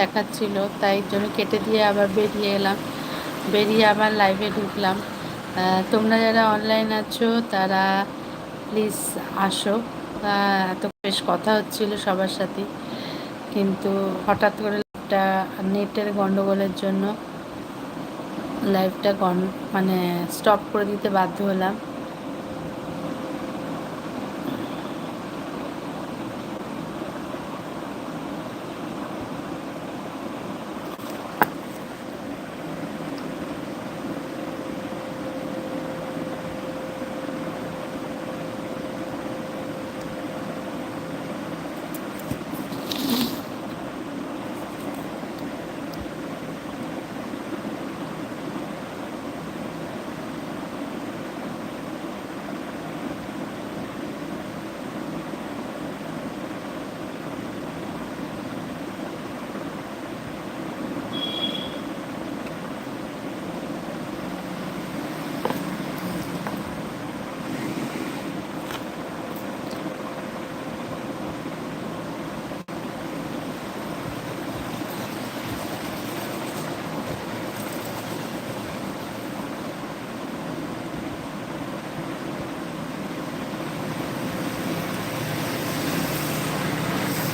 দেখাচ্ছিল, তাই জন্য কেটে দিয়ে আবার বেরিয়ে এলাম। বেরিয়ে আবার লাইভে ঢুকলাম। তোমরা যারা অনলাইন আছো, তারা প্লিজ আসো। এত বেশ কথা হচ্ছিল সবার সাথে। কিন্তু হঠাৎ করে একটা নেটের গণ্ডগোলের জন্য লাইভটা মানে স্টপ করে দিতে বাধ্য হলাম।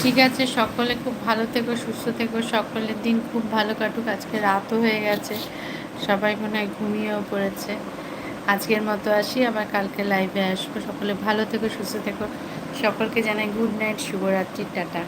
ঠিক আছে, সকলে খুব ভালো থেকো, সুস্থ থেকো, সকলের দিন খুব ভালো কাটুক, আজকে রাতও হয়ে গেছে, সবাই মনে হয় ঘুমিয়েও পড়েছে। আজকের মতো আসি, আবার কালকে লাইভে আসব, সকলে ভালো থেকো, সুস্থ থেকো, সকলকে জানাই গুড নাইট শুভরাত্রি, টাটা।